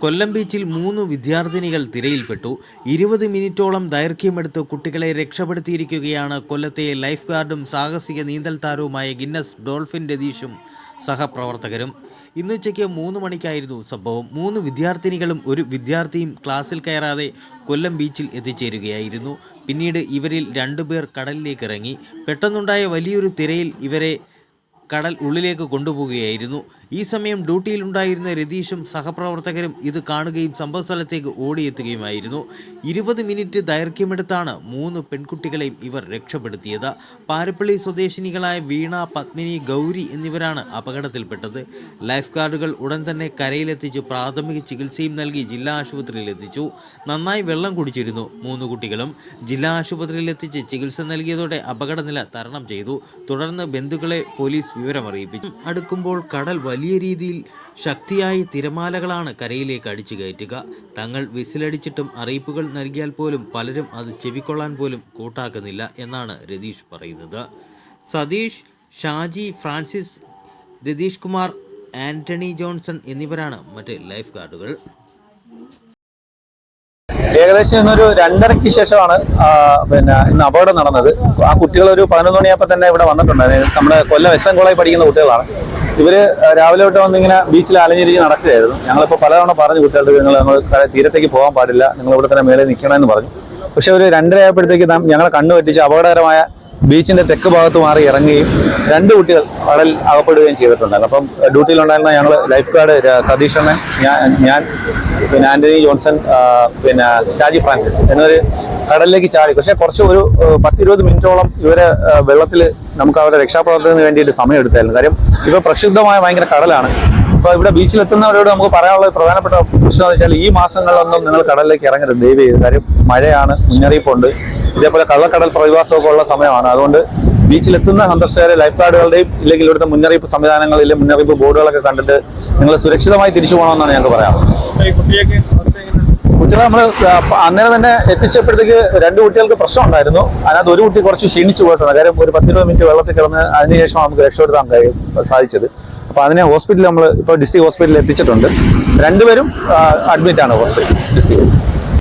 കൊല്ലം ബീച്ചിൽ മൂന്ന് വിദ്യാർത്ഥിനികൾ തിരയിൽപ്പെട്ടു. ഇരുപത് മിനിറ്റോളം ദൈർഘ്യമെടുത്ത് കുട്ടികളെ രക്ഷപ്പെടുത്തിയിരിക്കുകയാണ് കൊല്ലത്തെ ലൈഫ് ഗാർഡും സാഹസിക നീന്തൽ താരവുമായ ഗിന്നസ് ഡോൾഫിൻ രതീഷും സഹപ്രവർത്തകരും. ഇന്നുച്ചയ്ക്ക് മൂന്ന് മണിക്കായിരുന്നു സംഭവം. മൂന്ന് വിദ്യാർത്ഥിനികളും ഒരു വിദ്യാർത്ഥിയും ക്ലാസ്സിൽ കയറാതെ കൊല്ലം ബീച്ചിൽ എത്തിച്ചേരുകയായിരുന്നു. പിന്നീട് ഇവരിൽ രണ്ടുപേർ കടലിലേക്ക് ഇറങ്ങി പെട്ടെന്നുണ്ടായ വലിയൊരു തിരയിൽ ഇവരെ കടൽ ഉള്ളിലേക്ക് കൊണ്ടുപോവുകയായിരുന്നു. ഈ സമയം ഡ്യൂട്ടിയിലുണ്ടായിരുന്ന രതീഷും സഹപ്രവർത്തകരും ഇത് കാണുകയും സംഭവസ്ഥലത്തേക്ക് ഓടിയെത്തുകയുമായിരുന്നു. ഇരുപത് മിനിറ്റ് ദൈർഘ്യമെടുത്താണ് മൂന്ന് പെൺകുട്ടികളെയും ഇവർ രക്ഷപ്പെടുത്തിയത്. പാരപ്പള്ളി സ്വദേശിനികളായ വീണ പത്മിനി ഗൗരി എന്നിവരാണ് അപകടത്തിൽപ്പെട്ടത്. ലൈഫ് ഗാർഡുകൾ ഉടൻ തന്നെ കരയിലെത്തിച്ച് പ്രാഥമിക ചികിത്സയും നൽകി ജില്ലാ ആശുപത്രിയിൽ എത്തിച്ചു. നന്നായി വെള്ളം കുടിച്ചിരുന്നു മൂന്ന് കുട്ടികളും. ജില്ലാ ആശുപത്രിയിൽ എത്തിച്ച് ചികിത്സ നൽകിയതോടെ അപകടനില തരണം ചെയ്തു. തുടർന്ന് ബന്ധുക്കളെ പോലീസ് വിവരമറിയിപ്പിച്ചു. അടുക്കുമ്പോൾ കടൽ വലിയ രീതിയിൽ ശക്തിയായി തിരമാലകളാണ് കരയിലേക്ക് അടിച്ചു കയറ്റുക. തങ്ങൾ വിസിലടിച്ചിട്ടും അറിയിപ്പുകൾ നൽകിയാൽ പോലും പലരും അത് ചെവിക്കൊള്ളാൻ പോലും കൂട്ടാക്കുന്നില്ല എന്നാണ് രതീഷ് പറയുന്നത്. സതീഷ് ഷാജി ഫ്രാൻസിസ് രതീഷ് കുമാർ ആന്റണി ജോൺസൺ എന്നിവരാണ് മറ്റ് ലൈഫ് ഗാർഡുകൾ. ഏകദേശം ഇന്നൊരു രണ്ടരയ്ക്ക് ശേഷമാണ് പിന്നെ ഇന്ന് അപകടം നടന്നത്. ആ കുട്ടികൾ ഒരു പതിനൊന്ന് മണിയപ്പോൾ തന്നെ ഇവിടെ വന്നിട്ടുണ്ടായിരുന്നു. നമ്മുടെ കൊല്ലം എസ് എൻ കോളേജ് പഠിക്കുന്ന കുട്ടികളാണ്. ഇവർ രാവിലെ തൊട്ട് വന്നിങ്ങനെ ബീച്ചിൽ അലഞ്ഞിരിഞ്ഞ് നടക്കുകയായിരുന്നു. ഞങ്ങളിപ്പോൾ പലതവണ പറഞ്ഞു കുട്ടികൾക്ക് നിങ്ങൾ ഞങ്ങൾ തീരത്തേക്ക് പോകാൻ പാടില്ല. നിങ്ങൾ ഇവിടെ തന്നെ മേലെ നിൽക്കണമെന്ന് പറഞ്ഞു. പക്ഷെ ഒരു രണ്ടര ആയപ്പോഴത്തേക്ക് ഞങ്ങളെ കണ്ണു പറ്റിച്ച് അപകടകരമായ ബീച്ചിന്റെ തെക്ക് ഭാഗത്ത് മാറി ഇറങ്ങുകയും രണ്ട് കുട്ടികൾ കടൽ അകപ്പെടുകയും ചെയ്തിട്ടുണ്ടായിരുന്നു. അപ്പം ഡ്യൂട്ടിയിലുണ്ടായിരുന്ന ഞങ്ങൾ ലൈഫ് ഗാർഡ് സതീഷണ്ണൻ ഞാൻ ഞാൻ പിന്നെ ആന്റണി ജോൺസൺ പിന്നെ ഷാജി ഫ്രാൻസിസ് എന്നൊരു കടലിലേക്ക് ചാടി. പക്ഷെ കുറച്ച് ഒരു പത്തിരുപത് മിനിറ്റോളം ഇവരെ വെള്ളത്തിൽ നമുക്ക് അവരുടെ രക്ഷാപ്രവർത്തനത്തിന് വേണ്ടിയിട്ട് സമയം എടുത്തായിരുന്നു കാര്യം ഇവ പ്രക്ഷുബ്ധമായ ഭയങ്കര കടലാണ്. അപ്പൊ ഇവിടെ ബീച്ചിൽ എത്തുന്നവരോട് നമുക്ക് പറയാനുള്ള പ്രധാനപ്പെട്ട പ്രശ്നം എന്ന് വെച്ചാൽ ഈ മാസങ്ങളിലൊന്നും നിങ്ങൾ കടലിലേക്ക് ഇറങ്ങരുത്. ദയവ് ചെയ്ത് കാര്യം മഴയാണ് മുന്നറിയിപ്പുണ്ട്. ഇതേപോലെ കള്ളക്കടൽ പ്രതിഭാസമൊക്കെ ഉള്ള സമയമാണ്. അതുകൊണ്ട് ബീച്ചിലെത്തുന്ന സന്ദർശകരെ ലൈഫ് ഗാർഡുകളുടെയും ഇല്ലെങ്കിൽ ഇവിടുത്തെ മുന്നറിയിപ്പ് സംവിധാനങ്ങളിലെ മുന്നറിയിപ്പ് ബോർഡുകളൊക്കെ കണ്ടിട്ട് നിങ്ങൾ സുരക്ഷിതമായി തിരിച്ചു പോകണമെന്നാണ് ഞങ്ങൾക്ക് പറയാനുള്ളത്. കുട്ടികളെ നമ്മൾ അന്നേരം തന്നെ എത്തിച്ചപ്പോഴത്തേക്ക് രണ്ട് കുട്ടികൾക്ക് പ്രശ്നം ഉണ്ടായിരുന്നു അതിനകത്ത് ഒരു കുട്ടി കുറച്ച് ക്ഷീണിച്ചു പോയിട്ടുണ്ട്. കാര്യം ഒരു പത്തിരുപത് മിനിറ്റ് വെള്ളത്തിൽ കിടന്ന് അതിനുശേഷം നമുക്ക് രക്ഷപ്പെടുത്താൻ കഴിയും സാധിച്ചത്. അപ്പൊ അതിനെ ഹോസ്പിറ്റലിൽ നമ്മൾ ഇപ്പോൾ ഡിസ്ട്രിക്ട് ഹോസ്പിറ്റലിൽ എത്തിച്ചിട്ടുണ്ട്. രണ്ടുപേരും അഡ്മിറ്റ് ആണ് ഹോസ്പിറ്റലിൽ ഡിസ്ട്രിക്ട്.